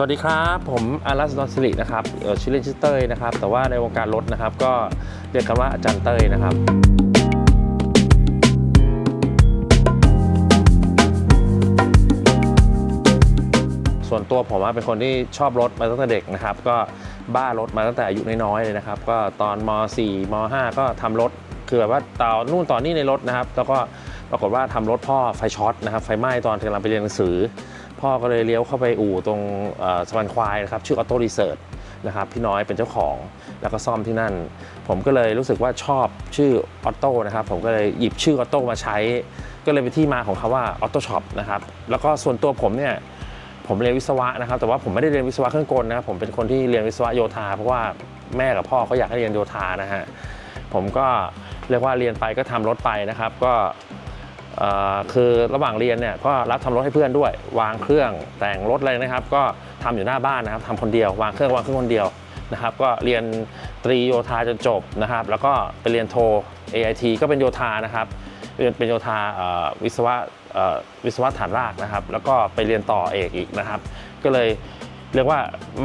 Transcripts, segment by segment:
สวัสดีครับ ผมอารัสนอสิรินะครับชื่อเล่นชื่อเต้ยนะครับ แต่ว่าในวงการรถนะครับ ก็เรียกกันว่าอาจารย์เต้ยนะครับส่วนตัวผมเป็นคนที่ชอบรถมาตั้งแต่เด็กนะครับ ก็บ้ารถมาตั้งแต่อายุน้อยๆเลยนะครับ ก็ตอนม .4 ม .5 ก็ทำรถคือแบบว่าต่อนู่นต่อนี่ในรถนะครับ แล้วก็ปรากฏว่าทำรถพ่อไฟช็อตนะครับไฟไหม้ตอนกำลังไปเรียนหนังสือ พ่อก็เลยเลี้ยวเข้าไปอู่ตรงสะพานควายนะครับชื่อออโต้รีเสิร์ชนะครับพี่น้อยเป็นเจ้าของแล้วก็ซ่อมที่นั่น ผมก็เลยรู้สึกว่าชอบชื่อออโต้นะครับผมก็เลยหยิบชื่อออโต้มาใช้ ก็เลยเป็นที่มาของคาว่าออโต้ช็อปนะครับแล้วก็ส่วนตัวผมเนี่ยผมเรียนวิศวะนะครับ แต่ว่าผมไม่ได้เรียนวิศวะเครื่องกลนะครับผมเป็นคนที่เรียนวิศวะโยธา เพราะว่าแม่กับพ่อเขาอยากให้เรียนโยธานะฮะผมก็เรียกว่าเรียนไปก็ทำรถไปนะครับ ก็ คือระหว่างเรียนเนี่ยก็รับทำรถให้เพื่อนด้วย วางเครื่องแต่งรถอะไรนะครับ ก็ทำอยู่หน้าบ้านนะครับทำคนเดียว วางเครื่องวางเครื่องคนเดียวนะครับ ก็เรียนตรีโยธาจนจบนะครับ แล้วก็ไปเรียนโท AIT ก็เป็นโยธานะครับ เป็นโยธาวิศวะวิศวะฐานรากนะครับ แล้วก็ไปเรียนต่อเอกอีกนะครับ ก็เลยเรียกว่า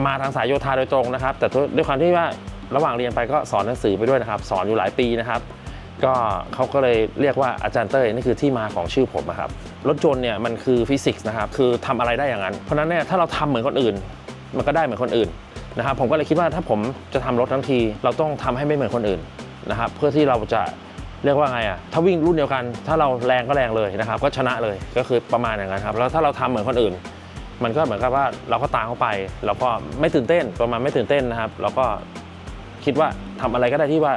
มาทางสายโยธาโดยตรงนะครับ แต่ด้วยความที่ว่าระหว่างเรียนไปก็สอนหนังสือไปด้วยนะครับ สอนอยู่หลายปีนะครับ ก็เขาก็เลยเรียกว่าอาจารย์เต้ยนี่คือที่มาของชื่อผมนะครับรถยนต์เนี่ยมันคือฟิสิกส์นะครับคือทำอะไรได้อย่างนั้น เพราะนั้นเนี่ยถ้าเราทำเหมือนคนอื่น มันก็ได้เหมือนคนอื่นนะครับผมก็เลยคิดว่าถ้าผมจะทำรถทั้งที เราต้องทำให้ไม่เหมือนคนอื่นนะครับเพื่อที่เราจะเรียกว่าไงอะถ้าวิ่งรุ่นเดียวกัน ถ้าเราแรงก็แรงเลยนะครับ ก็ชนะเลยก็คือประมาณอย่างนั้นครับแล้วถ้าเราทำเหมือนคนอื่น มันก็เหมือนกับว่าเราก็ตามเข้าไป เราก็ไม่ตื่นเต้นประมาณไม่ตื่นเต้นนะครับเราก็คิดว่าทำอะไรก็ได้ที่ว่า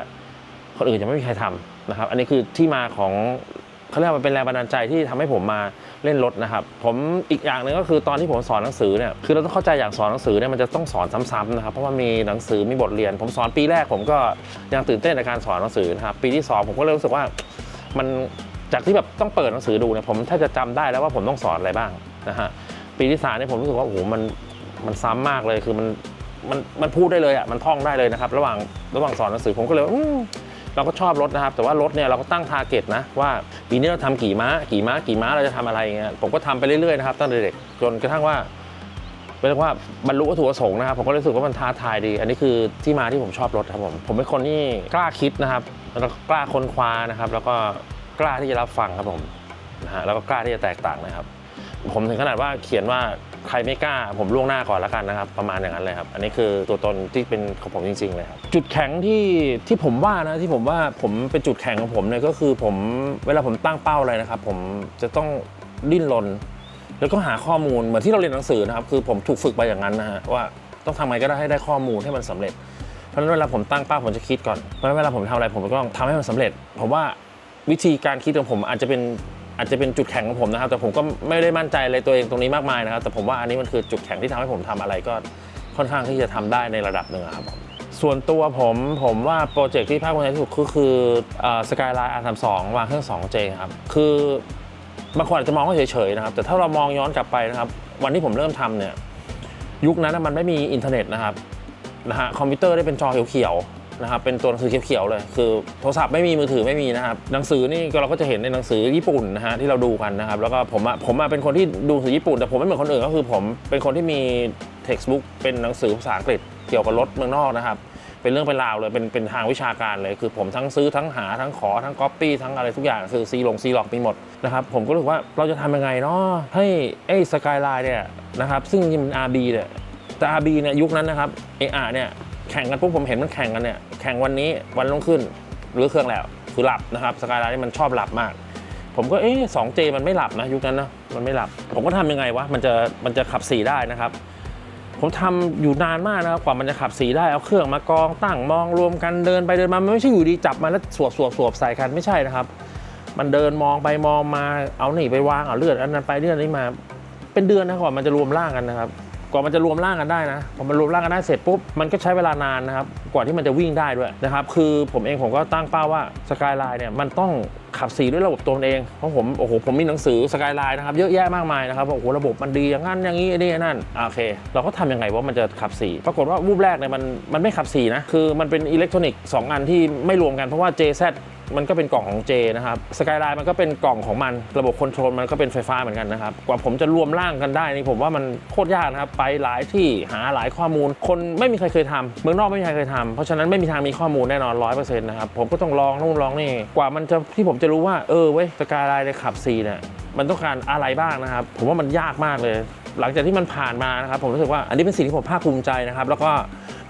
คนอื่นจะไม่มีใครทำ นะครับอันนี้คือที่มาของเขาเรียกว่าเป็นแรงบันดาลใจที่ทำให้ผมมาเล่นรถนะครับ ผมอีกอย่างหนึ่งก็คือตอนที่ผมสอนหนังสือเนี่ยคือเราต้องเข้าใจอย่างสอนหนังสือเนี่ยมันจะต้องสอนซ้ำๆนะครับเพราะว่ามีหนังสือมีบทเรียน ผมสอนปีแรกผมก็ยังตื่นเต้นในการสอนหนังสือนะครับปีที่สองผมก็เลยรู้สึกว่ามันจากที่แบบต้องเปิดหนังสือดูเนี่ยผมแทบจะจำได้แล้วว่าผมต้องสอนอะไรบ้างนะฮะปีที่สามเนี่ยผมรู้สึกว่าโอ้โหมันมันซ้ำมากเลยคือมันมันมันพูดได้เลยอะมันท่องได้เลยนะครับ ระหว่างระหว่างสอนหนังสือผมก็เลยอืม เราก็ชอบรถนะครับ แต่ว่ารถเนี่ยเราก็ตั้งทาร์เก็ตนะว่าปีนี้เราทำกี่ม้ากี่ม้ากี่ม้าเราจะทำอะไรอย่างเงี้ยผมก็ทำไปเรื่อยๆนะครับตั้งแต่เด็กจนกระทั่งว่าเรียกว่าบรรลุวัตถุประสงค์นะครับผมก็รู้สึกว่ามันท้าทายดี อันนี้คือที่มาที่ผมชอบรถครับผมผมเป็นคนที่กล้าคิดนะครับแล้วก็กล้าค้นคว้านะครับ แล้วก็กล้าที่จะรับฟังครับผมนะฮะแล้วก็กล้าที่จะแตกต่างนะครับ ผมถึงขนาดว่าเขียนว่า ใครไม่กล้าผมล่วงหน้าก่อนล้วกันนะครับ ประมาณอย่างนั้นเลยครับ อันนี้คือตัวตนที่เป็นของผมจริง ๆ เลยครับ จุดแข็งที่ที่ผมว่านะที่ผมว่าผมเป็นจุดแข็งของผมเนี่ยก็คือผมเวลาผมตั้งเป้าอะไรนะครับ ผมจะต้องดิ้นรนแล้วก็หาข้อมูลเหมือนที่เราเรียนหนังสือนะครับ คือผมถูกฝึกไปอย่างนั้นนะฮะว่าต้องทำไงก็ได้ให้ได้ข้อมูลให้มันสำเร็จ เพราะฉะนั้นเวลาผมตั้งเป้าผมจะคิดก่อนเพราะนั้นเวลาผมทำอะไรผมก็ต้องทำให้มันสำเร็จผมว่าวิธีการคิดของผมอาจจะเป็น อาจจะเป็นจุดแข็งของผมนะครับ แต่ผมก็ไม่ได้มั่นใจเลยตัวเองตรงนี้มากมายนะครับ แต่ผมว่าอันนี้มันคือจุดแข็งที่ทำให้ผมทำอะไรก็ค่อนข้างที่จะทำได้ในระดับหนึ่งครับส่วนตัวผมผมว่าโปรเจกต์ที่ภาคภูมิใจที่สุดก็คือสกายไลน์ R32 วางเครื่อง 2J ครับ คือบางคนอาจจะมองว่าเฉยๆนะครับ แต่ถ้าเรามองย้อนกลับไปนะครับ วันที่ผมเริ่มทำเนี่ย ยุคนั้นมันไม่มีอินเทอร์เน็ตนะครับนะฮะคอมพิวเตอร์ได้เป็นจอเขียวๆ นะครับเป็นตัวหนังสือเขียวๆเลย คือโทรศัพท์ไม่มีมือถือไม่มีนะครับหนังสือนี่เราก็จะเห็นในหนังสือญี่ปุ่นนะฮะที่เราดูกันนะครับแล้วก็ผมอะผมอะเป็นคนที่ดูหนังสือญี่ปุ่นแต่ผมไม่เหมือนคนอื่นก็คือผมเป็นคนที่มี textbook เป็นหนังสือภาษาอังกฤษเกี่ยวกับรถเมืองนอกนะครับเป็นเรื่องเป็นราวเลยเป็นเป็นทางวิชาการเลย คือผมทั้งซื้อทั้งหาทั้งขอทั้งก๊อปปี้ทั้งอะไรทุกอย่างคือซีลงซีล็อกมีหมดนะครับผมก็รู้สึกว่าเราจะทำยังไงเนาะให้ไอ้สกายไลน์เนี่ยนะครับซึ่งจริงๆมัน RB เนี่ยแต่ RB เนี่ยยุคนั้นนะครับเออาเนี่ย ข่งกันปุ๊บผมเห็นมันแข่งกันเนี่ยแข่งวันนี้วันรุ่งขึ้นหรือเครื่องแล้วคือหลับนะครับสกายไลน์มันชอบหลับมาก ผมก็เอ๊ะ 2J มันไม่หลับนะยุคนั้นนะมันไม่หลับ ผมก็ทำยังไงวะมันจะมันจะขับสีได้นะครับ ผมทำอยู่นานมากนะครับกว่ามันจะขับสีได้เอาเครื่องมากองตั้งมองรวมกันเดินไปเดินมามันไม่ใช่อยู่ดีจับมาแล้วสวบสวบสวบใส่กันไม่ใช่นะครับ มันเดินมองไปมองมาเอาหนีไปวางเอาเลือดอันนั้นไปเลือดนนี้มา เป็นเดือนนะกว่ามันจะรวมร่างกันนะครับ กว่ามันจะรวมร่างกันได้นะพอมันรวมร่างกันได้เสร็จปุ๊บมันก็ใช้เวลานานนะครับกว่าที่มันจะวิ่งได้ด้วยนะครับคือผมเองผมก็ตั้งเป้าว่าสกายไลน์เนี่ยมันต้องขับสีด้วยระบบตัวมันเองเพราะผมโอ้โหผมมีหนังสือสกายไลน์นะครับเยอะแยะมากมายนะครับโอ้โหระบบมันดีอย่างนั้นอย่างนี้นี่นั่นโอเค เราก็ทำยังไงว่ามันจะขับสีปรากฏว่าวูบแรกเนี่ยมันมันไม่ขับสีนะคือมันเป็นอิเล็กทรอนิกส์สองอันที่ไม่รวมกันเพราะว่า JZ มันก็เป็นกล่องของเจนะครับสกายไลน์มันก็เป็นกล่องของมัน ระบบคอนโทรลมันก็เป็นไฟฟ้าเหมือนกันนะครับ กว่าผมจะรวมร่างกันได้นี่ผมว่ามันโคตรยากนะครับ ไปหลายที่หาหลายข้อมูล คนไม่มีใครเคยทำเมืองนอกไม่มีใครเคยทำเพราะฉะนั้นไม่มีทางมีข้อมูลแน่นอนร้อยเปอร์เซ็นต์นะครับผมก็ต้องลองนู่นลองนี่กว่ามันจะที่ผมจะรู้ว่าเออเว้ยสกายไลน์ในขับซีเนี่ยมันต้องการอะไรบ้างนะครับ ผมว่ามันยากมากเลย หลังจากที่มันผ่านมานะครับ ผมรู้สึกว่าอันนี้เป็นสิ่งที่ผมภาคภูมิใจนะครับ แล้วก็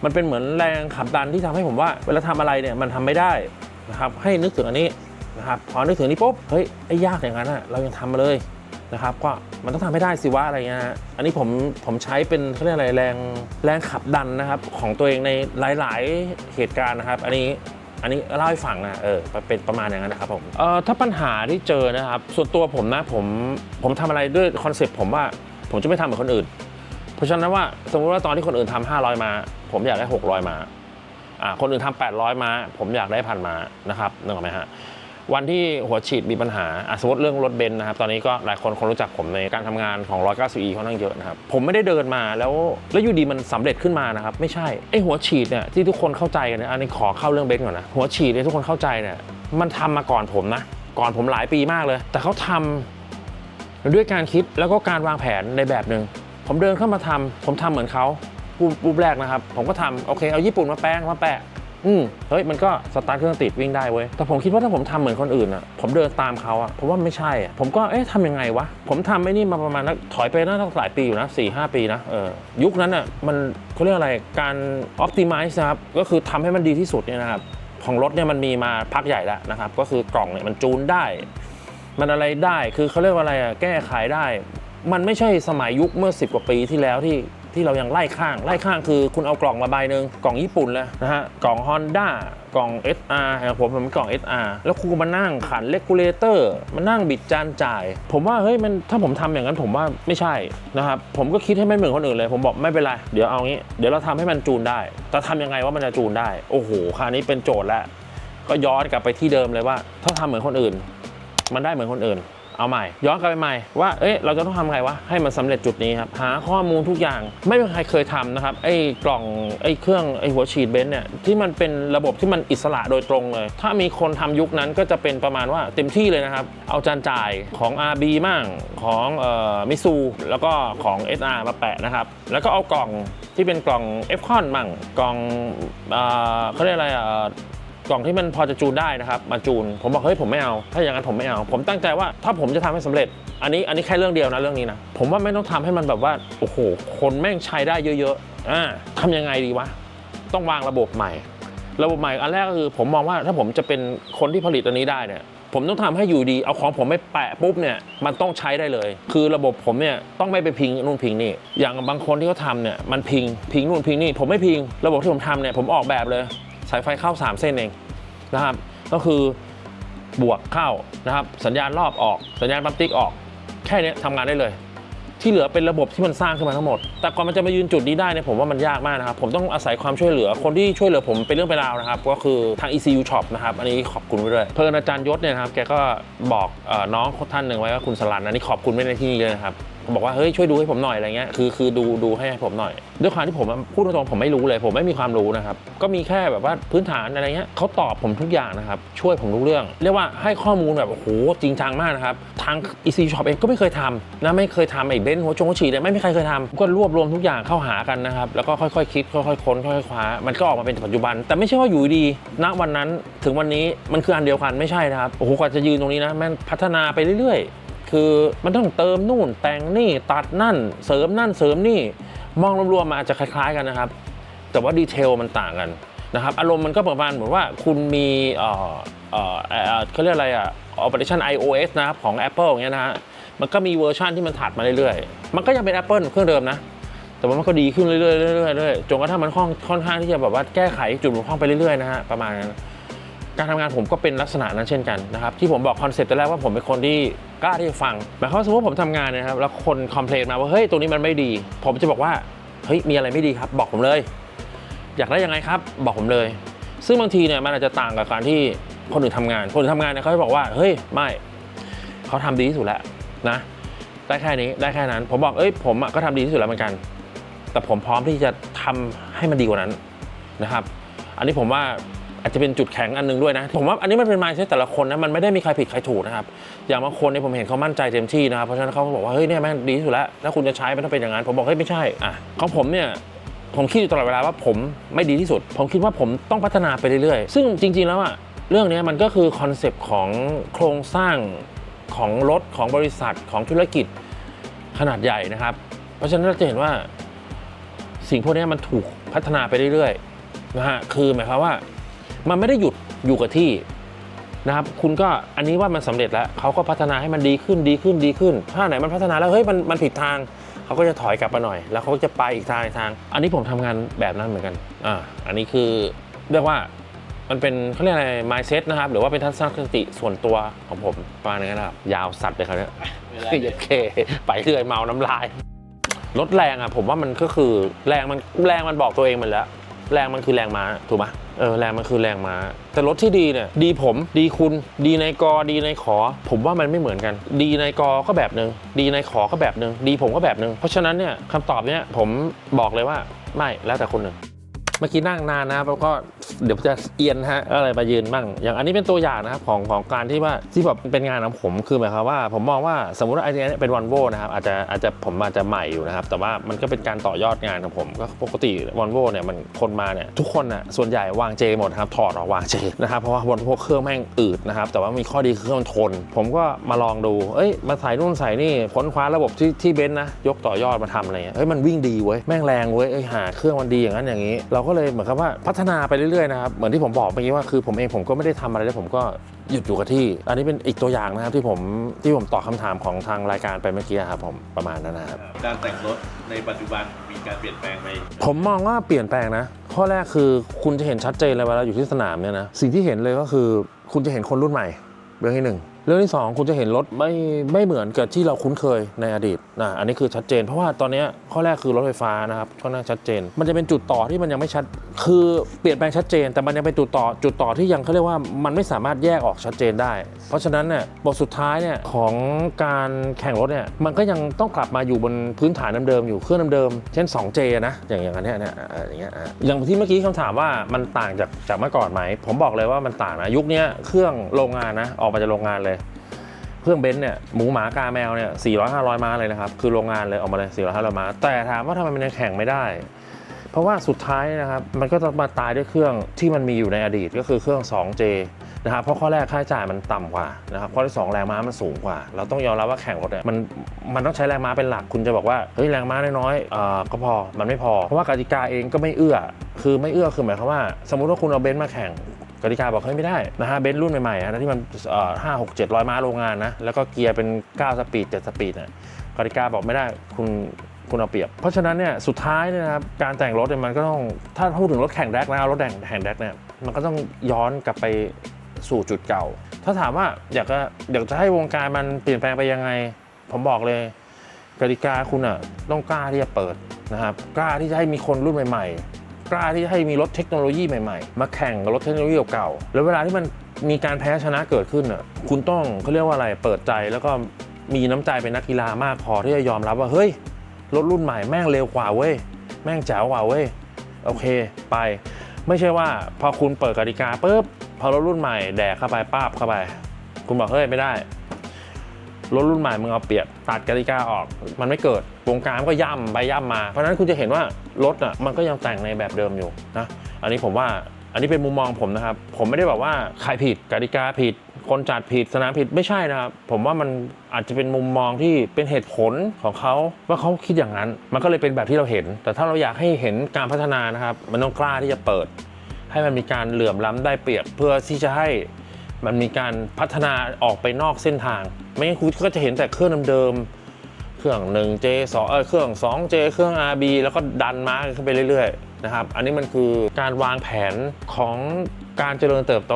มันเป็นเหมือนแรงขับดันที่ทำให้ผมว่า เวลาทำอะไรเนี่ยมันทำไม่ได้ นะครับให้นึกถึงอันนี้นะครับพอนึกถึงนี้ปุ๊บเฮ้ยไอ้ยากอย่างนั้นอะเรายังทำมาเลยนะครับก็มันต้องทำให้ได้สิวะอะไรเงี้ยอันนี้ผมผมใช้เป็นเขาเรียกอะไรแรงแรงขับดันนะครับของตัวเองในหลาย ๆ เหตุการณ์นะครับ อันนี้อันนี้เล่าให้ฟังนะเออเป็นประมาณอย่างนั้นนะครับผมเอ่อถ้าปัญหาที่เจอนะครับ ส่วนตัวผมนะผมผมทำอะไรด้วยคอนเซปต์ผมว่าผมจะไม่ทำเหมือนคนอื่น เพราะฉะนั้นว่าสมมติว่าตอนที่คนอื่นทำ500 มา ผมอยากได้ 600 มา คนอื่นทำ800มาผมอยากได้พันมานะครับนึกออกไหมฮะวันที่หัวฉีดมีปัญหาอะสมมติเรื่องรถเบนซ์นะครับ ตอนนี้ก็หลายคนคงรู้จักผมในการทำงานของ 190e ค่อนข้างเยอะนะครับ ผมไม่ได้เดินมาแล้ว แล้วอยู่ดีมันสำเร็จขึ้นมานะครับ ไม่ใช่ ไอหัวฉีดเนี่ยที่ทุกคนเข้าใจกันนี่ยอันนี้ขอเข้าเรื่องเบนซ์ก่อนนะ หัวฉีดเนี่ยทุกคนเข้าใจเนี่ยมันทำมาก่อนผมนะ ก่อนผมหลายปีมากเลย แต่เขาทำด้วยการคิดแล้วก็การวางแผนในแบบหนึ่งผมเดินเข้ามาทำผมทำเหมือนเขา รูปรูปแรกนะครับ ผมก็ทำโอเคเอาญี่ปุ่นมาแป้งมาแปะอืมเฮ้ยมันก็สตาร์ทเครื่องติดวิ่งได้เว้ยแต่ผมคิดว่าถ้าผมทำเหมือนคนอื่นอะผมเดินตามเขาอะผมว่าไม่ใช่อะผมก็เอ๊ะทำยังไงวะ ผมทำไอ้นี่มาประมาณนักถอยไปน่าจะหลายปีอยู่นะสี่ห้าปีนะเออยุคนั้นอะมันเขาเรียกอะไรการ optimize นะครับก็คือทำให้มันดีที่สุดเนี่ยนะครับของรถเนี่ยมันมีมาพักใหญ่แล้วนะครับ ก็คือกล่องเนี่ยมันจูนได้ มันอะไรได้คือเขาเรียกว่าอะไรอะแก้ไขได้ มันไม่ใช่สมัยยุคเมื่อ 10 กว่าปีที่แล้วที่ ที่เรายังไล่ข้าง ไล่ข้างคือคุณเอากล่องมาใบหนึ่งกล่องญี่ปุ่นเลยนะฮะกล่อง Honda กล่อง SR ของผมผมเป็นกล่อง SR แล้วคุณมานั่งขันเลกูลเลเตอร์มานั่งบิดจานจ่าย ผมว่าเฮ้ยมันถ้าผมทำอย่างนั้นผมว่าไม่ใช่นะครับผมก็คิดให้ไม่เหมือนคนอื่นเลย ผมบอกไม่เป็นไร เดี๋ยวเอางี้ เดี๋ยวเราทำให้มันจูนได้ แต่ทำยังไงว่ามันจะจูนได้ โอ้โหคราวนี้เป็นโจทย์แล้วก็ย้อนกลับไปที่เดิมเลยว่า ถ้าทำเหมือนคนอื่น มันได้เหมือนคนอื่น เอาใหม่ ย้อนกลับไปใหม่ว่าเอ๊ะเราจะต้องทำไงวะให้มันสำเร็จจุดนี้ครับหาข้อมูลทุกอย่าง ไม่มีใครเคยทำนะครับไอ้กล่องไอ้เครื่องไอ้หัวฉีดเบนซ์เนี่ยที่มันเป็นระบบที่มันอิสระโดยตรงเลย ถ้ามีคนทำยุคนั้นก็จะเป็นประมาณว่าเต็มที่เลยนะครับ เอาจานจ่ายของ RB มั่งของเอ่อมิซูแล้วก็ของ SR มาแปะนะครับแล้วก็เอากล่องที่เป็นกล่อง f c o n มั่งกล่องเอ่อเขาเรียกอะไรอะ กล่องที่มันพอจะจูนได้นะครับ มาจูน ผมบอกเฮ้ยผมไม่เอา ถ้าอย่างนั้นผมไม่เอา ผมตั้งใจว่าถ้าผมจะทำให้สำเร็จ อันนี้อันนี้แค่เรื่องเดียวนะเรื่องนี้นะ ผมว่าไม่ต้องทำให้มันแบบว่า โอ้โห คนแม่งใช้ได้เยอะๆอ่าทำยังไงดีวะ ต้องวางระบบใหม่ ระบบใหม่อันแรกก็คือ ผมมองว่าถ้าผมจะเป็นคนที่ผลิตอันนี้ได้เนี่ยผมต้องทำให้อยู่ดี เอาของผมไม่แปะปุ๊บเนี่ย มันต้องใช้ได้เลย คือระบบผมเนี่ยต้องไม่ไปพิงนู่นพิงนี่ อย่างบางคนที่เขาทำเนี่ย มันพิงพิงนู่นพิงนี่ ผมไม่พิง ระบบที่ผมทำเนี่ยผมออกแบบเลย สายไฟเข้า 3 เส้นเองนะครับ ก็คือบวกเข้านะครับ สัญญาณรอบออกสัญญาณปั๊มติ๊กออก แค่นี้ทำงานได้เลย ที่เหลือเป็นระบบที่มันสร้างขึ้นมาทั้งหมด แต่ก่อนมันจะมายืนจุดนี้ได้เนี่ยผมว่ามันยากมากนะครับ ผมต้องอาศัยความช่วยเหลือคนที่ช่วยเหลือผมเป็นเรื่องเป็นราวนะครับ ก็คือทาง ECU Shop นะครับ อันนี้ขอบคุณไว้ด้วยเพื่อนอาจารย์ยศเนี่ยนะครับแกก็บอกอน้องท่านหนึ่งไว้ว่าคุณสลันอันนี้ขอบคุณไว้ในที่นี้เลยนะครับ บอกว่าเฮ้ยช่วยดูให้ผมหน่อยอะไรเงี้ยคือคือดูดูให้ผมหน่อย ด้วยความที่ผมพูดตรงๆผมไม่รู้เลย ผมไม่มีความรู้นะครับ ก็มีแค่แบบว่าพื้นฐานอะไรเงี้ยเขาตอบผมทุกอย่างนะครับ ช่วยผมทุกเรื่อง เรียกว่าให้ข้อมูลแบบโอ้โหจริงจังมากนะครับ ทาง EC Shop เองก็ไม่เคยทำนะไม่เคยทำไอ้เบนซ์หัวจงหัวฉีดเนี่ยไม่มีใครเคยทำก็รวบรวมทุกอย่างเข้าหากันนะครับแล้วก็ค่อยๆคิดค่อยๆค้นค่อยๆคว้ามันก็ออกมาเป็นปัจจุบัน แต่ไม่ใช่ว่าอยู่ดีณวันนั้นถึงวันนี้มันคืออันเดียวกันไม่ใช่นะครับโอ้โหกว่าจะยืนตรงนี้นะแม่พัฒนาไปเรื่อย คือมันต้องเติมนู่นแต่งนี่ตัดนั่น เสริมนั่นเสริมนี่ มองรวมๆมันอาจจะคล้าย ๆ กันนะครับ แต่ว่าดีเทลมันต่างกันนะครับ อารมณ์มันก็ประมาณเหมือนว่าคุณมีเอ่อเอ่อเออเขาเรียกอะไรอะ operation iOS นะครับของ Apple อย่างเงี้ยนะฮะมันก็มีเวอร์ชันที่มันถัดมาเรื่อยๆ มันก็ยังเป็น Apple เครื่องเดิมนะ แต่ว่ามันก็ดีขึ้นเรื่อยๆเรื่อยๆเรื่อยๆจนกระทั่งมันค่อนค่อนข้างที่จะแบบว่าแก้ไขจุดบกพร่องไปเรื่อยๆนะฮะประมาณนั้น การทำงานผมก็เป็นลักษณะนั้นเช่นกันนะครับที่ผมบอกคอนเซ็ปต์แต่แรกว่าผมเป็นคนที่กล้าที่จะฟังหมายความว่าสมมติผมทำงานนะครับแล้วคนคอมเพลนมาว่าเฮ้ยตรงนี้มันไม่ดี ผมจะบอกว่าเฮ้ยมีอะไรไม่ดีครับ บอกผมเลย อยากได้ยังไงครับ บอกผมเลย ซึ่งบางทีเนี่ยมันอาจจะต่างกับการที่คนอื่นทำงาน คนอื่นทำงานเนี่ยเขาจะบอกว่าเฮ้ยไม่เขาทำดีที่สุดแล้วนะได้แค่นี้ได้แค่นั้น ผมบอกเอ้ยผมก็ทำดีที่สุดแล้วเหมือนกัน แต่ผมพร้อมที่จะทำให้มันดีกว่านั้นนะครับ อันนี้ผมว่า อาจจะเป็นจุดแข็งอันหนึงด้วยนะ ผมว่าอันนี้มันเป็น mindset แต่ละคนนะมันไม่ได้มีใครผิดใครถูกนะครับอย่างบางคนเนี่ยผมเห็นเขามั่นใจเต็มที่นะครับเพราะฉะนั้นเขาบอกว่าเฮ้ยเนี่ยแม่งดีที่สุดแล้วถ้าคุณจะใช้มันต้องเป็นอย่างนั้นผมบอกเฮ้ยไม่ใช่อะของผมเนี่ยผมคิดอยู่ตลอดเวลาว่าผมไม่ดีที่สุด ผมคิดว่าผมต้องพัฒนาไปเรื่อยๆ ซึ่งจริง ๆ แล้วอะเรื่องนี้มันก็คือคอนเซปต์ของโครงสร้างของรถของบริษัทของธุรกิจขนาดใหญ่นะครับ เพราะฉะนั้นเราจะเห็นว่าสิ่งพวกนี้มันถูกพัฒนาไปเรื่อยๆนะฮะคือหมายความว่า มันไม่ได้หยุดอยู่กับที่นะครับ คุณก็อันนี้ว่ามันสำเร็จแล้วเขาก็พัฒนาให้มันดีขึ้นดีขึ้นดีขึ้น ถ้าไหนมันพัฒนาแล้วเฮ้ยมันมันผิดทางเขาก็จะถอยกลับมาหน่อย แล้วเขาก็จะไปอีกทางอีกทาง อันนี้ผมทำงานแบบนั้นเหมือนกันอ่าอันนี้คือเรียกว่ามันเป็นเขาเรียกอะไร mindset นะครับ หรือว่าเป็นทัศนคติส่วนตัวของผมประมาณนั้นนะครับ ยาวสัตว์เลยครับเนี่ยเวลาโอเคไปเรื่อยเมาน้ำลาย รถแรงอะผมว่ามันก็คือแรงมันแรงมันบอกตัวเองมันแล้ว แรงมันคือแรงม้าถูกไหมเออแรงมันคือแรงม้าแต่รถที่ดีเนี่ยดีผมดีคุณ ดีในกอดีในขอ ผมว่ามันไม่เหมือนกัน ดีในกอก็แบบหนึ่งดีในขอก็แบบหนึ่งดีผมก็แบบหนึ่งเพราะฉะนั้นเนี่ยคำตอบเนี่ยผมบอกเลยว่าไม่แล้วแต่คนหนึ่ง เมื่อกี้นั่งนานนะแล้วก็เดี๋ยวจะเอียนฮะอะไรมายืนบ้าง อย่างอันนี้เป็นตัวอย่างนะครับของของการที่ว่าที่แบบเป็นงานของผมคือหมายความว่า ผมมองว่าสมมติว่าไอเนี้ยเป็นวันโวนะครับอาจจะอาจจะผมอาจจะใหม่อยู่นะครับ แต่ว่ามันก็เป็นการต่อยอดงานของผมก็ปกติวันโวเนี่ยมันคนมาเนี่ยทุกคนน่ะส่วนใหญ่วางเจหมดครับถอดออกวางเจนะครับเพราะว่าวันโวเครื่องแม่งอืดนะครับแต่ว่ามีข้อดีคือมันทน ผมก็มาลองดูเอ้ยมาใส่นู่นใส่นี่ค้นคว้าระบบที่ที่เบนซ์นะยกต่อยอดมาทำอะไรเงี้ยเฮ้ยมันวิ่งดีเว้ยแม่งแรงเว้ยเอ้ยหาเครื่องมันดีอย่างนั้นอย่างนี้เราก็เลยเหมือนกับว่าพัฒนาไปเรื่อยๆนะครับเหมือนที่ผมบอกเมื่อกี้ว่าคือผมเองผมก็ไม่ได้ทำอะไรแล้วผมก็หยุดอยู่กับที่ อันนี้เป็นอีกตัวอย่างนะครับที่ผมที่ผมตอบคำถามของทางรายการไปเมื่อกี้ครับผมประมาณนั้นนะครับการแต่งรถในปัจจุบันมีการเปลี่ยนแปลงไปผมมองว่าเปลี่ยนแปลงนะข้อแรกคือคุณจะเห็นชัดเจนเลยเวลาอยู่ที่สนามเนี่ยนะสิ่งที่เห็นเลยก็คือคุณจะเห็นคนรุ่นใหม่เรื่องที่หนึ่ง เรื่องที่สองคุณจะเห็นรถไม่ไม่เหมือนกับที่เราคุ้นเคยในอดีตนะอันนี้คือชัดเจน เพราะว่าตอนนี้ข้อแรกคือรถไฟฟ้านะครับค่อนข้างชัดเจน มันจะเป็นจุดต่อที่มันยังไม่ชัด คือเปลี่ยนแปลงชัดเจน แต่มันยังเป็นจุดต่อจุดต่อที่ยังเขาเรียกว่ามันไม่สามารถแยกออกชัดเจนได้ เพราะฉะนั้นเนี่ยบทสุดท้ายเนี่ยของการแข่งรถเนี่ยมันก็ยังต้องกลับมาอยู่บนพื้นฐานเดิมๆอยู่เครื่องเดิมๆเช่น 2J นะอย่างอย่างนี้เนี่ยอย่างเงี้ยอย่างที่เมื่อกี้คำถามว่ามันต่างจากจากเมื่อก่อนไหมผมบอกเลยว่ามันต่างนะยุคนี้เครื่องโรงงานนะออกมาจากโรงงานเลย เครื่องเบนซ์เนี่ยหมูหมากาแมวเนี่ย400 500ม้าเลยนะครับ คือโรงงานเลยออกมาเลย400 500ม้า แต่ถามว่าทำไมมันยังแข่งไม่ได้ เพราะว่าสุดท้ายนะครับมันก็จะมาตายด้วยเครื่องที่มันมีอยู่ในอดีตก็คือเครื่อง 2J นะครับเพราะข้อแรกค่าใช้จ่ายมันต่ำกว่านะครับข้อที่ 2 แรงม้ามันสูงกว่า เราต้องยอมรับว่าแข่งรถเนี่ยมันมันต้องใช้แรงม้าเป็นหลักคุณจะบอกว่าเฮ้ยแรงม้าน้อยๆเอ่อก็พอมันไม่พอ เพราะว่ากติกาเองก็ไม่เอื้อ คือไม่เอื้อคือหมายความว่า สมมุติว่าคุณเอาเบนซ์มาแข่ง กติกาบอกเฮ้ยไม่ได้นะฮะเบนซ์รุ่นใหม่ๆนะที่มันห้าหกเจ็ดร้อยม้าโรงงานนะแล้วก็เกียร์เป็น 9 สปีด 7 สปีดเนี่ยกติกาบอกไม่ได้คุณคุณเอาเปรียบ เพราะฉะนั้นเนี่ยสุดท้ายเนี่ยนะครับการแต่งรถเนี่ยมันก็ต้องถ้าพูดถึงรถแข่งแดกนะเอารถแข่งแข่งแดกเนี่ยมันก็ต้องย้อนกลับไปสู่จุดเก่า ถ้าถามว่าอยากจะอยากจะให้วงการมันเปลี่ยนแปลงไปยังไง ผมบอกเลยกติกาคุณอะต้องกล้าที่จะเปิดนะครับกล้าที่จะให้มีคนรุ่นใหม่ กล้าที่จะให้มีรถเทคโนโลยีใหม่ๆ มาแข่งกับรถเทคโนโลยีเก่าแล้วเวลาที่มันมีการแพ้ชนะเกิดขึ้นอะคุณต้องเขาเรียกว่าอะไรเปิดใจแล้วก็มีน้ำใจเป็นนักกีฬามากพอที่จะยอมรับว่าเฮ้ยรถรุ่นใหม่แม่งเร็วกว่าเว้ยแม่งแจ๋วกว่าเว้ยโอเคไป ไม่ใช่ว่าพอคุณเปิดกติกาปุ๊บพอรถรุ่นใหม่แดกเข้าไปป้าบเข้าไป คุณบอกเฮ้ยไม่ได้รถรุ่นใหม่มึงเอาเปรียบตัดกติกาออก มันไม่เกิดวงการก็ย่ำไปย่ำมา เพราะนั้นคุณจะเห็นว่า รถอะมันก็ยังแต่งในแบบเดิมอยู่นะอันนี้ผมว่าอันนี้เป็นมุมมองผมนะครับ ผมไม่ได้บอกว่าใครผิดกติกาผิด คนจัดผิดสนามผิดไม่ใช่นะครับ ผมว่ามันอาจจะเป็นมุมมองที่เป็นเหตุผลของเขาว่าเขาคิดอย่างนั้น มันก็เลยเป็นแบบที่เราเห็น แต่ถ้าเราอยากให้เห็นการพัฒนานะครับ มันต้องกล้าที่จะเปิด ให้มันมีการเหลื่อมล้ำได้เปรียบเพื่อที่จะให้มันมีการพัฒนาออกไปนอกเส้นทาง ไม่งั้นคุณก็จะเห็นแต่เครื่องเดิมๆเค รื่อง 1J 2เออเครื่อง 2J เครื่อง RB แล้วก็ดันมาขึ้นไปเรื่อยๆนะครับอันนี้มันคือการวางแผนของการเจริญเติบโต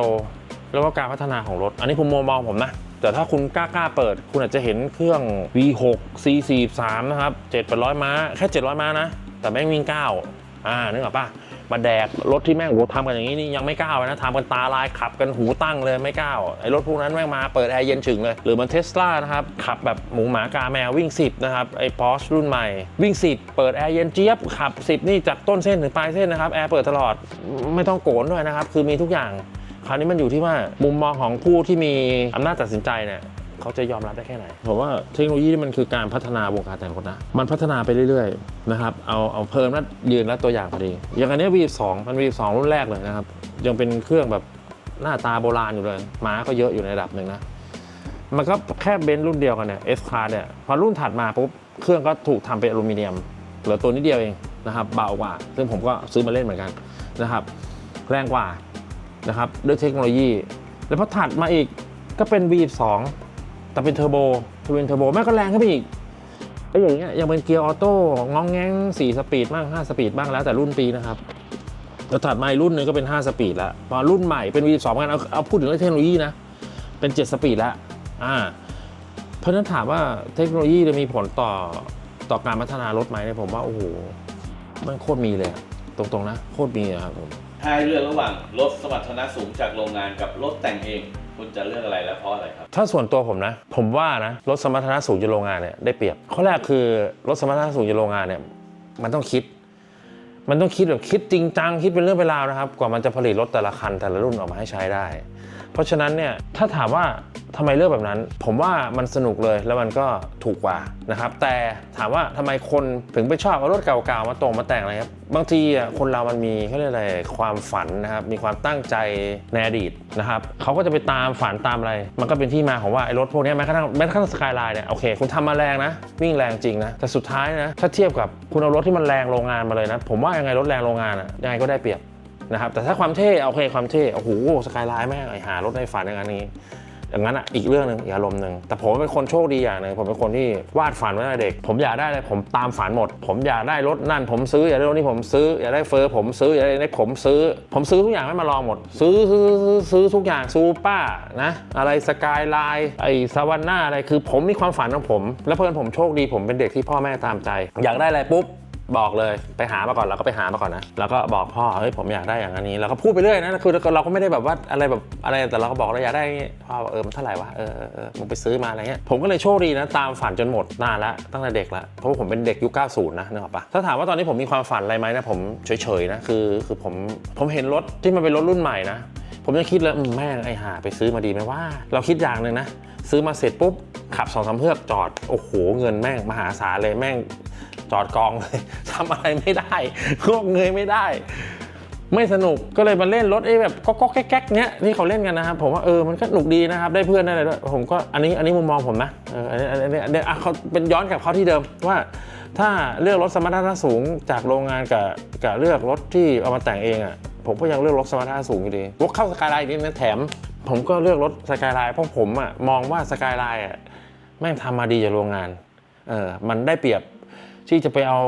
แล้วก็การพัฒนาของรถ อันนี้ผมมองมองผมนะแต่ถ้าคุณกล้าๆเปิด คุณอาจจะเห็นเครื่อง V6 C43 นะครับ7 800ม้าแค่ 700 ม้านะ แต่แม่งวิ่ง 9 อ่านึกออกปะ มาแดกรถที่แม่งโหทำกันอย่างนี้นี่ยังไม่กล้าเลยนะทำกันตาลายขับกันหูตั้งเลยไม่กล้าไอ้รถพวกนั้นแม่งมาเปิดแอร์เย็นฉึงเลยหรือมันเทสลานะครับขับแบบหมูหมากาแมววิ่ง 10 นะครับ ไอ้พอชรุ่นใหม่ วิ่ง 10 เปิดแอร์เย็นเจี๊ยบขับ 10 นี่จากต้นเส้นถึงปลายเส้นนะครับ แอร์เปิดตลอดไม่ต้องโกนด้วยนะครับ คือมีทุกอย่าง คราวนี้มันอยู่ที่ว่ามุมมองของผู้ที่มีอำนาจตัดสินใจเนี่ย เขาจะยอมรับได้แค่ไหน ผมว่าเทคโนโลยีนี่มันคือการพัฒนาวงการแต่งรถนะ มันพัฒนาไปเรื่อยๆนะครับ เอาเอาเพิ่มแล้วยืนแล้วตัวอย่างพอดี อย่างอันนี้ V2 มัน V2 รุ่นแรกเลยนะครับ ยังเป็นเครื่องแบบหน้าตาโบราณอยู่เลย ม้าก็เยอะอยู่ในระดับหนึ่งนะ มันก็แค่เบนซ์รุ่นเดียวกันเนี่ย S Class เนี่ย พอรุ่นถัดมาปุ๊บ เครื่องก็ถูกทำเป็นอลูมิเนียม เหลือตัวนิดเดียวเองนะครับ เบากว่า ซึ่งผมก็ซื้อมาเล่นเหมือนกันนะครับ แรงกว่านะครับ ด้วยเทคโนโลยี แล้วพอถัดมาอีกก็เป็น V2 แต่เป็นเทอร์โบทวินเทอร์โบแม่ก็แรงขึ้นไปอีกไอ้อย่างเงี้ยยังเป็นเกียร์ออโต้งองแงง4 สปีดบ้าง 5 สปีดบ้างแล้วแต่รุ่นปีนะครับแล้วถัดมาอีกรุ่นหนึงก็เป็น 5 สปีดแล้วพอรุ่นใหม่เป็น V2 กันเอาเอาพูดถึงเรื่องเทคโนโลยีนะเป็น 7 สปีดแล้วอ่าเพราะนั้นถามว่าเทคโนโลยีจะมีผลต่อต่อการพัฒนารถไหมเนี่ยผมว่าโอ้โหมันโคตรมีเลยตรงๆนะโคตรมีครับผมให้เลือกระหว่างรถสมรรถนะสูงจากโรงงานกับรถแต่งเอง คุณจะเลือกอะไรและเพราะอะไรครับ ถ้าส่วนตัวผมนะ ผมว่านะรถสมรรถนะสูงจากโรงงานเนี่ยได้เปรียบ ข้อแรกคือรถสมรรถนะสูงจากโรงงานเนี่ยมันต้องคิด มันต้องคิดแบบคิดจริงจังคิดเป็นเรื่องเป็นราวนะครับ กว่ามันจะผลิตรถแต่ละคันแต่ละรุ่นออกมาให้ใช้ได้ เพราะฉะนั้นเนี่ยถ้าถามว่าทำไมเลือกแบบนั้น ผมว่ามันสนุกเลยแล้วมันก็ถูกกว่านะครับ แต่ถามว่าทำไมคนถึงไปชอบเอารถเก่าๆมาตรงมาแต่งอะไรครับบางทีอะคนเรามันมีเขาเรียกอะไรความฝันนะครับ มีความตั้งใจในอดีตนะครับเขาก็จะไปตามฝันตามอะไร มันก็เป็นที่มาของว่าไอ้รถพวกนี้แม้กระทั่งแม้กระทั่งสกายไลน์เนี่ยโอเคคุณทำมาแรงนะ วิ่งแรงจริงนะ แต่สุดท้ายนะ ถ้าเทียบกับคุณเอารถที่มันแรงโรงงานมาเลยนะ ผมว่ายังไงรถแรงโรงงานอะยังไงก็ได้เปรียบ นะครับแต่ถ้าความเท่โอเคความเท่โอ้โหสกายไลน์แม่งไอหารถในฝันอย่างนั้นนี้อย่างนั้นอะอีกเรื่องหนึ่งอีกอารมณ์หนึ่งแต่ผมเป็นคนโชคดีอย่างหนึ่งผมเป็นคนที่วาดฝันไว้ตั้งแต่เด็ก ผมอยากได้อะไรผมตามฝันหมด ผมอยากได้รถนั่น ผมซื้ออยากได้รถนี้ผมซื้ออยากได้เฟอร์ผมซื้ออยากได้เล็กผมซื้อ ผมซื้อทุกอย่างไม่มาลองหมด ซื้อซื้อซื้อซื้อทุกอย่างซูเป้านะอะไรสกายไลน์ไอซาวันน่าอะไรคือผมมีความฝันของผม แล้วเพื่อนผมโชคดีผมเป็นเด็กที่พ่อแม่ตามใจ อยากได้อะไรปุ๊บ บอกเลยไปหามาก่อนเราก็ไปหามาก่อนนะ แล้วก็บอกพ่อเฮ้ยผมอยากได้อย่างนี้เราก็พูดไปเรื่อยนะคือเราก็ไม่ได้แบบว่าอะไรแบบอะไรแต่เราก็บอกเราอยากได้พ่อเออมันเท่าไหร่วะเออเออมึงไปซื้อมาอะไรเงี้ยผมก็เลยโชคดีนะตามฝันจนหมดนานละตั้งแต่เด็กละเพราะว่าผมเป็นเด็กยุค 90 นะนึกออกปะถ้าถามว่าตอนนี้ผมมีความฝันอะไรไหมนะผมเฉยๆนะคือคือผมผมเห็นรถที่มันเป็นรถรุ่นใหม่นะผมยังคิดเลยแม่งไอ้ห่าไปซื้อมาดีไหมว่า เราคิดอย่างหนึ่งนะ ซื้อมาเสร็จปุ๊บขับสองสามเพื่อจอด โอ้โห เงินแม่งมหาศาลเลยแม่ง จอดกองเลยทำอะไรไม่ได้พวกเงยไม่ได้ ไม่สนุกก็เลยมาเล่นรถไอ้แบบก็ก็แก๊กเนี้ยที่เขาเล่นกันนะครับผมว่าเออมันก็หนุกดีนะครับได้เพื่อนได้อะไรด้วยผมก็อันนี้อันนี้มุมมองผมนะเอออันนี้อันนี้อันนี้อะเขาเป็นย้อนกลับเขาที่เดิมว่าถ้าเลือกรถสมรรถนะสูงจากโรงงานกับกับเลือกรถที่เอามาแต่งเองอะผมก็ยังเลือกรถสมรรถนะสูงอยู่ดีรถเข้าสกายไลน์อีกนิดนะแถม ผมก็เลือกรถสกายไลน์เพราะผมอะมองว่าสกายไลน์อะแม่งทำมาดีจากโรงงานเออมันได้เปรียบ ที่จะไปเอา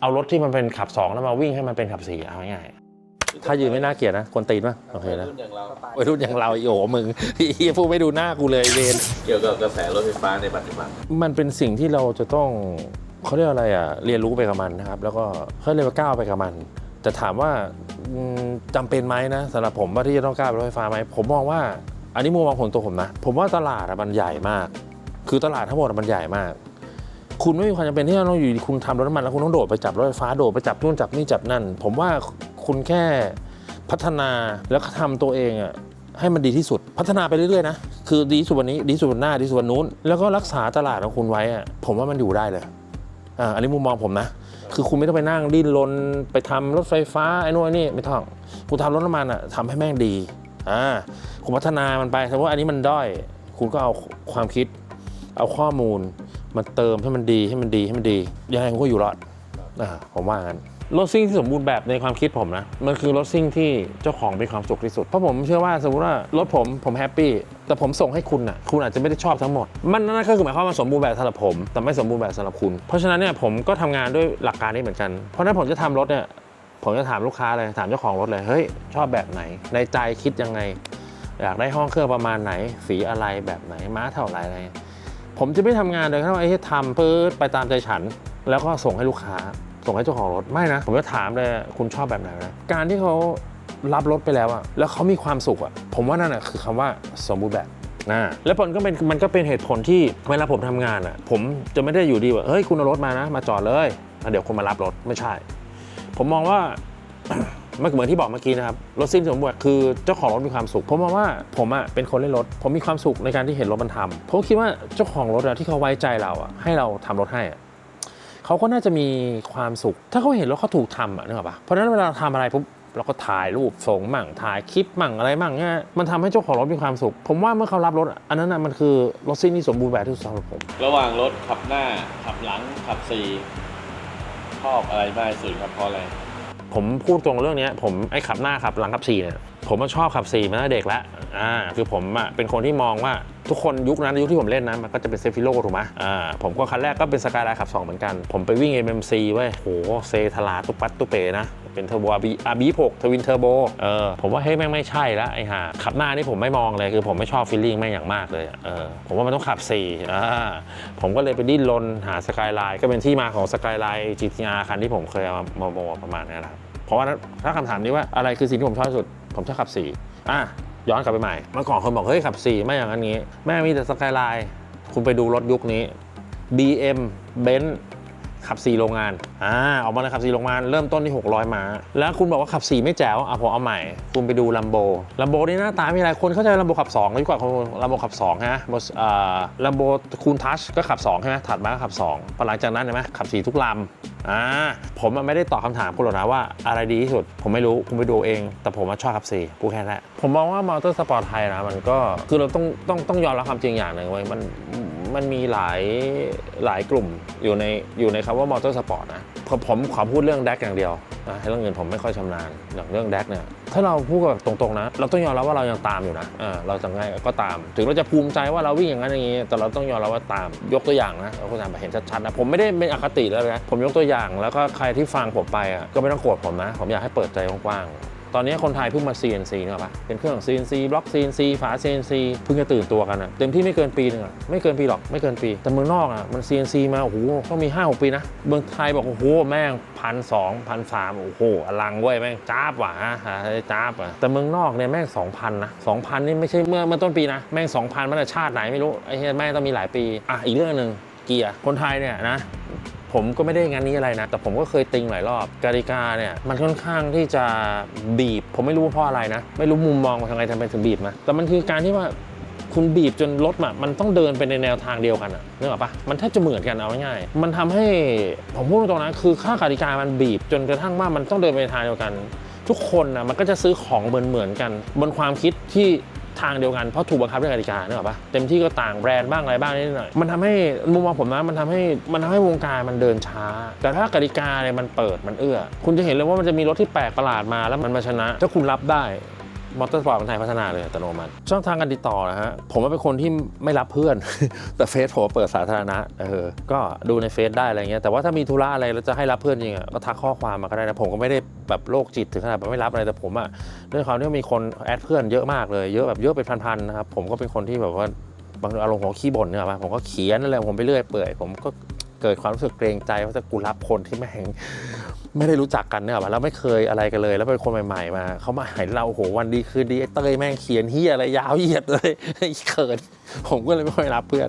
เอารถที่มันเป็นขับสองแล้วมาวิ่งให้มันเป็นขับสี่เอาง่ายๆถ้ายืนไม่น่าเกลียดนะคนตีนป่ะโอเคนะรุ่นอย่างเราวัยรุ่นอย่างเราอีโอมึงพี่พูดไม่ดูหน้ากูเลยเวนเกี่ยวกับกระแสรถไฟฟ้าในปัจจุบันมันเป็นสิ่งที่เราจะต้องเขาเรียกอะไรอะเรียนรู้ไปกับมันนะครับ แล้วก็เขาเรียกว่าก้าวไปกับมันแต่ถามว่าอืมจำเป็นไหมนะสำหรับผมว่าที่จะต้องก้าวไปรถไฟฟ้าไหมผมมองว่าอันนี้มุมมองของตัวผมนะ ผมว่าตลาดอะมันใหญ่มาก คือตลาดทั้งหมดอะมันใหญ่มาก คุณไม่มีความจำเป็นที่จะต้องอยู่คุณทำรถน้ำมันแล้วคุณต้องโดดไปจับรถไฟฟ้าโดดไปจับนู่นจับนี่จับนั่น ผมว่าคุณแค่พัฒนาแล้วก็ทำตัวเองอะให้มันดีที่สุดพัฒนาไปเรื่อยๆนะคือดีสุดวันนี้ดีสุดวันหน้าดีสุดวันนู้น แล้วก็รักษาตลาดของคุณไว้อะผมว่ามันอยู่ได้เลยอ่าอันนี้มุมมองผมนะ คือคุณไม่ต้องไปนั่งดิ้นรนไปทำรถไฟฟ้าไอ้นู่นไอ้นี่ไม่ต้องคุณทำรถน้ำมันอะทำให้แม่งดีอ่าคุณพัฒนามันไปสมมติว่าอันนี้มันด้อย คุณก็เอาความคิด เอาข้อมูลมาเติมให้มันดีให้มันดีให้มันดียังไงคุณก็อยู่รอดอ่าผมว่างั้นรถซิ่งที่สมบูรณ์แบบในความคิดผมนะ มันคือรถซิ่งที่เจ้าของมีความสุขที่สุด เพราะผมเชื่อว่าสมมติว่ารถผมผมแฮปปี้แต่ผมส่งให้คุณอะคุณอาจจะไม่ได้ชอบทั้งหมด มันนั่นก็คือหมายความว่ามันสมบูรณ์แบบสำหรับผม แต่ไม่สมบูรณ์แบบสำหรับคุณ เพราะฉะนั้นเนี่ยผมก็ทำงานด้วยหลักการนี้เหมือนกัน เพราะฉะนั้นผมจะทำรถเนี่ยผมจะถามลูกค้าเลยถามเจ้าของรถเลยเฮ้ยชอบแบบไหน ในใจคิดยังไง อยากได้ห้องเครื่องประมาณไหน สีอะไรแบบไหนม้าเท่าไหรอะไร ผมจะไม่ทำงานโดยค่ว่าไอ้ที่ทำปื๊ดไปตามใจฉัน แล้วก็ส่งให้ลูกค้า ส่งให้เจ้าของรถไม่นะ ผมจะถามเลยคุณชอบแบบไหนนะการที่เขารับรถไปแล้วอะแล้วเขามีความสุขอะผมว่านั่นอะคือคำว่าสมบูรณ์แบบนะแล้วมันก็เป็นมันก็เป็นเหตุผลที่เวลาผมทำงานอะผมจะไม่ได้อยู่ดีว่าเฮ้ยคุณเอารถมานะ มาจอดเลยเดี๋ยวคุณมารับรถไม่ใช่ ผมมองว่า มันเหมือนที่บอกเมื่อกี้นะครับรถสิ้นสมบูรณ์คือเจ้าของรถมีความสุขผมมองว่าผมอะเป็นคนเล่นรถ ผมมีความสุขในการที่เห็นรถมันทำผมคิดว่าเจ้าของรถอะที่เขาไว้ใจเราอะให้เราทำรถให้อะเขาก็น่าจะมีความสุข ถ้าเขาเห็นรถเขาถูกทำอะนึกออกปะเพราะนั้นเวลาเราทำอะไรปุ๊บเราก็ถ่ายรูปส่งมั่งถ่ายคลิปมั่งอะไรมั่งเนี่ยมันทำให้เจ้าของรถมีความสุข ผมว่าเมื่อเขารับรถ อันนั้นอะมันคือรถสิ้นที่สมบูรณ์แบบที่สุดสำหรับผม ระหว่างรถขับหน้าขับหลังขับสี่ชอบอะไรมากสุดครับเพราะอะไร ผมพูดตรงเรื่องนี้ผมไอ้ขับหน้าขับหลังขับสี่เนี่ยผมมาชอบขับสี่มาตั้งแต่เด็กแล้วอ่าคือผมอะเป็นคนที่มองว่าทุกคนยุคนั้นยุคที่ผมเล่นนะมันก็จะเป็นเซฟิโลถูกไหมอ่าผมก็คันแรกก็เป็นสกายไลน์ขับ 2 เหมือนกัน ผมไปวิ่ง MMC เว้ยโหเซทลาตุปัตตุเปนะ เป็นเทอร์โบอาบีอาบีหกทวินเทอร์โบเออผมว่าเฮ้ยแม่งไม่ใช่ละไอ้ห่าขับหน้านี่ผมไม่มองเลยคือผมไม่ชอบฟีลลิ่งแม่งอย่างมากเลยเออผมว่ามันต้องขับสี่อ่าผมก็เลยไปดิ้นรนหาสกายไลน์ก็เป็นที่มาของสกายไลน์ GTR คันที่ผมเคยเอามาโมประมาณนี้นะครับเพราะว่าถ้าคำถามนี้ว่าอะไรคือสิ่งที่ผมชอบที่สุด ผมชอบขับสี่อะย้อนกลับไปใหม่เมื่อก่อนคนบอกเฮ้ยขับสี่ไม่อย่างนั้นงี้ แม่มีแต่สกายไลน์คุณไปดูรถยุคนี้ BM Benz ขับ 4 โรงงาน อ่า ออกมาเลยขับ 4 โรงงาน เริ่มต้นที่ 600 ม้า แล้วคุณบอกว่าขับ 4 ไม่แจ๋ว อะผมเอาใหม่ คุณไปดูลัมโบลัมโบนี่หน้าตาม่อะไรคนเข้าใจลัมโบขับ2ดีกว่าคนลัมโบขับ2ฮะบอ่าลัมโบคูนทัชก็ขับ2ใช่ไหมถัดมาก็ขับ2พอหลังจากนั้นเห็นไหมขับ 4 ทุกลำอ่า ผมไม่ได้ตอบคำถามคุณหรอกนะว่าอะไรดีที่สุด ผมไม่รู้ คุณไปดูเอง แต่ผมชอบขับ 4 กูแค่นั้นแหละผมมองว่ามอเตอร์สปอร์ตไทยนะ มันก็ คือเราต้อง ต้อง ต้องยอมรับความจริงอย่างหนึ่งไว้มัน มันมีหลายหลายกลุ่มอยู่ในอยู่ในคำว่ามอเตอร์สปอร์ตนะผมขอพูดเรื่องแดกอย่างเดียวนะเรื่องอื่นผมไม่ค่อยชำนาญอย่างเรื่องแดกเนี่ยถ้าเราพูดแบบตรงๆนะ เราต้องยอมรับว่าเรายังตามอยู่นะอ่าเราจะไงก็ตาม ถึงเราจะภูมิใจว่าเราวิ่งอย่างนั้นอย่างนี้ แต่เราต้องยอมรับว่าตามยกตัวอย่างนะเราก็ตามแบบเห็นชัดๆนะผมไม่ได้เป็นอคติแล้วนะผมยกตัวอย่างแล้วก็ใครที่ฟังผมไปอะก็ไม่ต้องโกรธผมนะ ผมอยากให้เปิดใจกว้างๆ ตอนนี้คนไทยเพิ่งมา CNC เนอะปะเป็นเครื่อง CNC บล็อก CNC ฝา CNC เพิ่งจะตื่นตัวกันอะเต็มที่ไม่เกินปีหนึงอะไม่เกินปีหรอกไม่เกินปี แต่เมืองนอกอะมัน CNC มาโอ้โหต้องมี 5 6 ปีนะเมืองไทยบอกโอ้โหแม่งพันสองพันสามโอ้โหอลังเว้ยแม่งจ้าบว่ะฮะจ้าบอะแต่เมืองนอกเนี่ยแม่ง2,000นะ2,000นี่ไม่ใช่เมื่อเมื่อต้นปีนะแม่ง2,000มันจะชาติไหนไม่รู้ไอ้เหี้ยแม่งต้องมีหลายปีอะอีกเรื่องหนึ่งเกียร์คนไทยเนี่ยนะ ผมก็ไม่ได้งานนี้อะไรนะ แต่ผมก็เคยติงหลายรอบกติกาเนี่ยมันค่อนข้างที่จะบีบ ผมไม่รู้เพราะอะไรนะ ไม่รู้มุมมองทางไงทำไมถึงบีบนะแต่มันคือการที่ว่าคุณบีบจนรถมันต้องเดินไปในแนวทางเดียวกันอะนึกออกปะมันแทบจะเหมือนกันเอาง่ายๆมันทำให้ผมพูดตรงๆนะคือค่ากติกามันบีบจนกระทั่งว่ามันต้องเดินไปในทางเดียวกัน ทุกคนนะมันก็จะซื้อของเหมือนเหมือนๆกัน บนความคิดที่ ทางเดียวกันเพราะถูกบังคับด้วยกติกาเนี่ยหรอะปะเต็มที่ก็ต่างแบรนด์บ้างอะไรบ้างนิดหน่อยมันทำให้มุมมองผมนะมันทำให้มันทำให้วงการมันเดินช้า แต่ถ้ากติกาเนี่ยมันเปิดมันเอื้อ คุณจะเห็นเลยว่ามันจะมีรถที่แปลกประหลาดมาแล้วมันมาชนะ ถ้าคุณรับได้ มอเตอร์สปอร์ตไทยพัฒนาเลยอัตโนมัติช่องทางการติดต่อนะฮะผมเป็นคนที่ไม่รับเพื่อน แต่เฟซผมเปิดสาธารณะเออก็ดูในเฟซได้อะไรเงี้ยแต่ว่าถ้ามีธุระอะไรแล้วจะให้รับเพื่อนจริงอะก็ทักข้อความมาก็ได้นะผมก็ไม่ได้แบบโรคจิตถึงขนาดแบบไม่รับอะไรแต่ผมอะด้วยความที่มีคนแอดเพื่อนเยอะมากเลยเยอะแบบเยอะเป็นพันๆนะครับผมก็เป็นคนที่แบบว่าบางอารมณ์ของขี้บ่นเนี่ยป่ะผมก็เขียนอะไรผมไปเรื่อยเปื่อยผมก็เกิดความรู้สึกเกรงใจว่าจะกูรับคนที่แม่ง ไม่ได้รู้จักกันเนี่ยแล้วไม่เคยอะไรกันเลย แล้วเป็นคนใหม่ๆมาเขามาหายเราโหวันดีคืนดีไอ้เต้ยแม่งเขียนเฮียอะไรยาวเหยียดเลยไอ้เขินผมก็เลยไม่ค่อยรับเพื่อน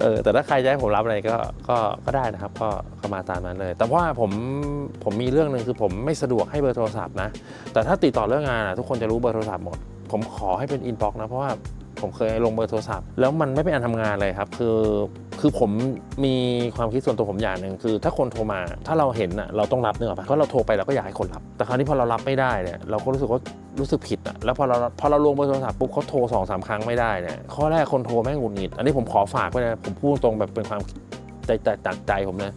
เออแต่ถ้าใครจะให้ผมรับอะไรก็ก็ก็ได้นะครับ ก็ก็มาตามนั้นเลย แต่ว่าผมผมมีเรื่องหนึ่งคือผมไม่สะดวกให้เบอร์โทรศัพท์นะแต่ถ้าติดต่อเรื่องงานอะทุกคนจะรู้เบอร์โทรศัพท์หมด ผมขอให้เป็นอินบ็อกซ์นะเพราะว่า ผมเคยลงเบอร์โทรศัพท์ แล้วมันไม่เป็นอันทำงานเลยครับ คือคือผมมีความคิดส่วนตัวผมอย่างหนึ่งคือ ถ้าคนโทรมาถ้าเราเห็นอะเราต้องรับเนื้ออกปะเพราะเราโทรไปเราก็อยากให้คนรับ แต่คราวนี้พอเรารับไม่ได้เนี่ยเราก็รู้สึกว่ารู้สึกผิดอะแล้วพอเราพอเราลงเบอร์โทรศัพท์ปุ๊บเขาโทรสองสามครั้งไม่ได้เนี่ยข้อแรกคนโทรแม่งหงุดหงิด อันนี้ผมขอฝากไว้นะผมพูดตรงแบบเป็นความใจใจากใจผมนะ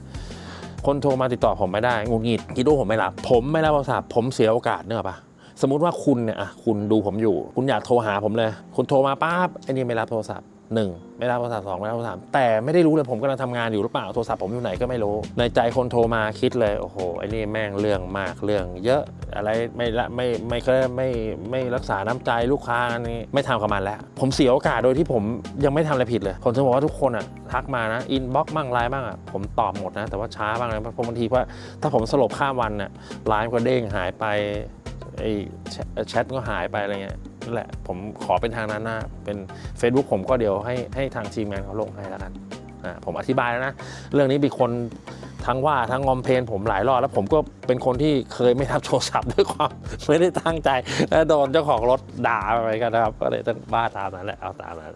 คนโทรมาติดต่อผมไม่ได้งุดหงิดคิดว่าผมไม่รับ ผมไม่รับโทรศัพท์ผมเสียโอกาสเนอะปะ สมมุติว่าคุณเนี่ยคุณดูผมอยู่ คุณอยากโทรหาผมเลย คุณโทรมาปั๊บไอ้นี่ไม่รับโทรศัพท์หนึ่งไม่รับโทรศัพท์สองไม่รับโทรศัพท์แต่ไม่ได้รู้เลยผมกำลังทำงานอยู่หรือเปล่าโทรศัพท์ผมอยู่ไหนก็ไม่รู้ ในใจคนโทรมาคิดเลยโอ้โหไอ้นี่แม่งเรื่องมากเรื่อง เยอะอะไรไม่ละไม่ไม่เคยไม่ไม่รักษาน้ำใจลูกค้านี่ไม่ทำกับมันแล้ว ผมเสียโอกาสโดยที่ผมยังไม่ทำอะไรผิดเลย ผมถึงบอกว่าทุกคนอะทักมานะอินบ็อกมั่งไลน์บ้างอะผมตอบหมดนะแต่ว่าช้าบ้างนะเพราะบางทีว่าถ้าผมสลบข้ามวันน่ะไลน์ก็เด้งหายไป ไอ้แชทก็หายไปอะไรเงี้ยนั่นแหละผมขอเป็นทางนั้นนะเป็น Facebook ผมก็เดี๋ยวให้ให้ทางทีมงานเขาลงให้แล้วกันอ่าผมอธิบายแล้วนะ เรื่องนี้มีคนทั้งว่าทั้งงอมเพลนผมหลายรอบแล้วผมก็เป็นคนที่เคยไม่รับโทรศัพท์ด้วยความไม่ได้ตั้งใจ แล้วโดนเจ้าของรถด่าไปกันนะครับ ก็เลยต้องบ้าตามนั้นแหละเอาตามนั้น